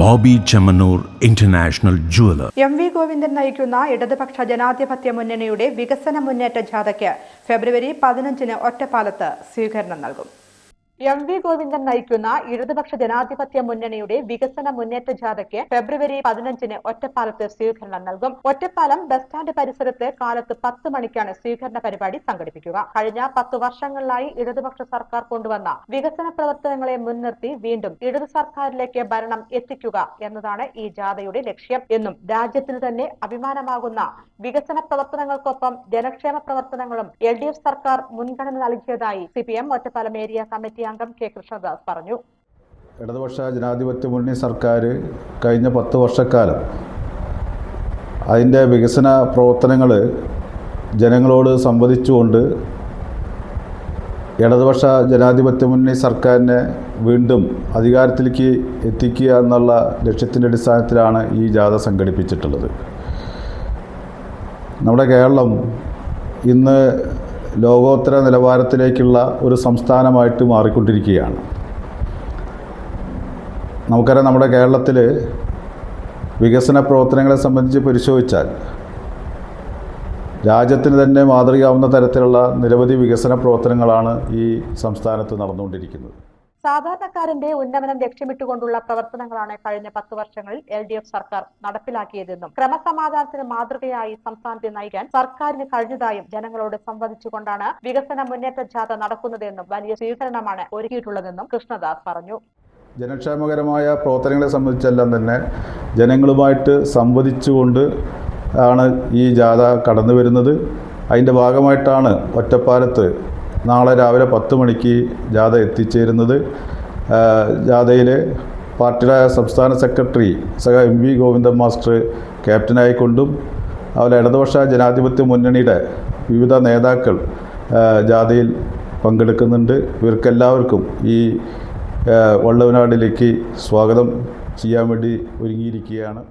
Boby Chemmanur International Jeweller. M V Govindan നയിക്കുന്ന ഇടതുപക്ഷ ജനാധിപത്യ മുന്നണിയുടെ വികസന മുന്നേറ്റ ജാഥയ്ക്ക് ഫെബ്രുവരി പതിനഞ്ചിന് ഒറ്റപ്പാലത്ത് സ്വീകരണം നൽകും. എം വി ഗോവിന്ദൻ നയിക്കുന്ന ഇടതുപക്ഷ ജനാധിപത്യ മുന്നണിയുടെ വികസന മുന്നേറ്റ ജാഥയ്ക്ക് ഫെബ്രുവരി പതിനഞ്ചിന് ഒറ്റപ്പാലത്ത് സ്വീകരണം നൽകും. ഒറ്റപ്പാലം ബസ് സ്റ്റാൻഡ് പരിസരത്ത് കാലത്ത് പത്ത് മണിക്കാണ് സ്വീകരണ പരിപാടി സംഘടിപ്പിക്കുക. കഴിഞ്ഞ പത്ത് വർഷങ്ങളിലായി ഇടതുപക്ഷ സർക്കാർ കൊണ്ടുവന്ന വികസന പ്രവർത്തനങ്ങളെ മുൻനിർത്തി വീണ്ടും ഇടതു സർക്കാരിലേക്ക് ഭരണം എത്തിക്കുക എന്നതാണ് ഈ ജാഥയുടെ ലക്ഷ്യം എന്നും രാജ്യത്തിന് തന്നെ അഭിമാനമാകുന്ന വികസന പ്രവർത്തനങ്ങൾക്കൊപ്പം ജനക്ഷേമ പ്രവർത്തനങ്ങളും എൽ സർക്കാർ മുൻഗണന നൽകിയതായി സി ഒറ്റപ്പാലം ഏരിയ കമ്മിറ്റി അംഗം കെ കൃഷ്ണദാസ് പറഞ്ഞു. ഇടതുപക്ഷ ജനാധിപത്യ മുന്നണി സർക്കാർ കഴിഞ്ഞ പത്ത് വർഷക്കാലം അതിന്റെ വികസന പ്രവർത്തനങ്ങൾ ജനങ്ങളോട് സംവദിച്ചുകൊണ്ട് ഇടതുപക്ഷ ജനാധിപത്യ മുന്നണി സർക്കാരിനെ വീണ്ടും അധികാരത്തിലേക്ക് എത്തിക്കുക എന്നുള്ള ലക്ഷ്യത്തിന്റെ അടിസ്ഥാനത്തിലാണ് ഈ ജാഥ സംഘടിപ്പിച്ചിട്ടുള്ളത്. നമ്മുടെ കേരളം ഇന്ന് ലോകോത്തര നിലവാരത്തിലേക്കുള്ള ഒരു സംസ്ഥാനമായിട്ട് മാറിക്കൊണ്ടിരിക്കുകയാണ്. നമുക്കറിയാം നമ്മുടെ കേരളത്തിൽ വികസന പ്രവർത്തനങ്ങളെ സംബന്ധിച്ച് പരിശോധിച്ചാൽ രാജ്യത്തിന് തന്നെ മാതൃകയാവുന്ന തരത്തിലുള്ള നിരവധി വികസന പ്രവർത്തനങ്ങളാണ് ഈ സംസ്ഥാനത്ത് നടന്നുകൊണ്ടിരിക്കുന്നത്. സാധാരണക്കാരന്റെ ഉന്നമനം ലക്ഷ്യമിട്ടുകൊണ്ടുള്ള പ്രവർത്തനങ്ങളാണ് കഴിഞ്ഞ പത്ത് വർഷങ്ങളിൽ എൽ ഡി എഫ് സർക്കാർ നടപ്പിലാക്കിയതെന്നും ക്രമസമാധാനത്തിന് മാതൃകയായി സംസ്ഥാനത്തെ നയിക്കാൻ സർക്കാരിന് കഴിഞ്ഞതായും ജനങ്ങളോട് സംവദിച്ചുകൊണ്ടാണ് വികസന മുന്നേറ്റ ജാഥ നടക്കുന്നതെന്നും വലിയ സ്വീകരണമാണ് ഒരുക്കിയിട്ടുള്ളതെന്നും കൃഷ്ണദാസ് പറഞ്ഞു. ജനക്ഷേമകരമായ പ്രവർത്തനങ്ങളെ സംബന്ധിച്ചെല്ലാം തന്നെ ജനങ്ങളുമായിട്ട് സംവദിച്ചുകൊണ്ട് ആണ് ഈ ജാഥ കടന്നു വരുന്നത് അതിന്റെ ഭാഗമായിട്ടാണ് ഒറ്റപ്പാലത്ത് നാളെ രാവിലെ പത്ത് മണിക്ക് ജാഥ എത്തിച്ചേരുന്നത്. ജാഥയിൽ പാർട്ടിയുടെ സംസ്ഥാന സെക്രട്ടറി സഹ എം വി ഗോവിന്ദൻ മാസ്റ്റർ ക്യാപ്റ്റനായിക്കൊണ്ടും അതുപോലെ ഇടതുപക്ഷ ജനാധിപത്യ മുന്നണിയുടെ വിവിധ നേതാക്കൾ ജാഥയിൽ പങ്കെടുക്കുന്നുണ്ട്. ഇവർക്കെല്ലാവർക്കും ഈ വള്ളവനാടിലേക്ക് സ്വാഗതം ചെയ്യാൻ വേണ്ടി ഒരുങ്ങിയിരിക്കുകയാണ്.